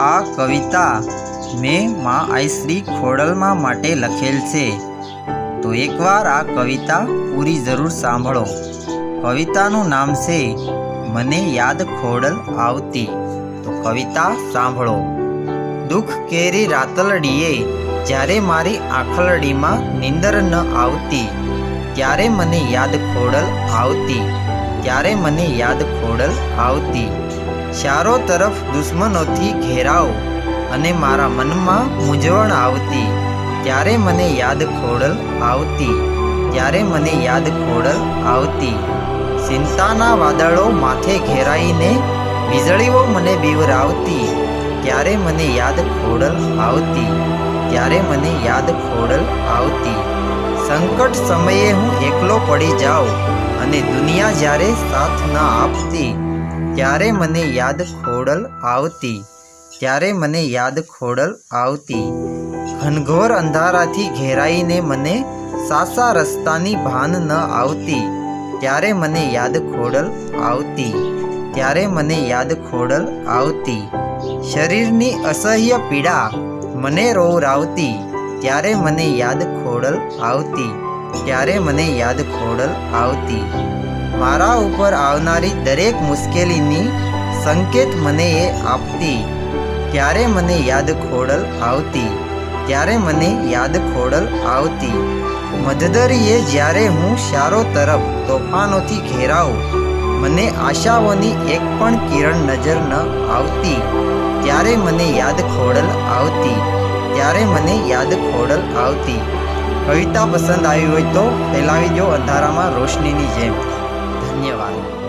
આ કવિતા મેં મા આઈશ્રી ખોડલમાં માટે લખેલ છે. તો એકવાર આ કવિતા પૂરી જરૂર સાંભળો. કવિતાનું નામ છે, મને યાદ ખોડલ આવતી. તો કવિતા સાંભળો. દુઃખ કેરી રાતલડીએ, જ્યારે મારી આંખલડીમાં નીંદર ન આવતી. ત્યારે મને યાદ ખોડલ આવતી. ત્યારે મને યાદ ખોડલ આવતી. ચારો તરફ દુશ્મનોથી ઘેરાવ અને મારા મનમાં મૂંઝવણ આવતી. ત્યારે મને યાદ ખોડલ આવતી. ત્યારે મને યાદ ખોડલ આવતી. ચિંતાના વાદળો માથે ઘેરાઈને વીજળીઓ મને બીવરાવતી. ત્યારે મને યાદ ખોડલ આવતી. ત્યારે મને યાદ ખોડલ આવતી. સંકટ સમયે હું એકલો પડી જાઉં અને દુનિયા જ્યારે સાથ ન આપતી. ત્યારે મને યાદ ખોડલ આવતી, ત્યારે મને યાદ ખોડલ આવતી. ઘનઘોર અંધારાથી ઘેરાઈને મને સાસા રસ્તાની ભાન ન આવતી, ત્યારે મને યાદ ખોડલ આવતી, ત્યારે મને યાદ ખોડલ આવતી. શરીરની અસહ્ય પીડા મને રોવરાવતી, ત્યારે મને યાદ ખોડલ આવતી, ત્યારે મને યાદ ખોડલ આવતી. મારા ઉપર આવનારી દરેક મુશ્કેલીની સંકેત મને એ આપતી. ત્યારે મને યાદ ખોડલ આવતી. ત્યારે મને યાદ ખોડલ આવતી. મધદરીએ જ્યારે હું શારો તરફ તોફાનોથી ઘેરાવું મને આશાઓની એક પણ કિરણ નજર ન આવતી. ત્યારે મને યાદ ખોડલ આવતી. ત્યારે મને યાદ ખોડલ આવતી. કવિતા પસંદ આવી હોય તો ફેલાવી દો અંધારામાં રોશનીની જેમ. 你完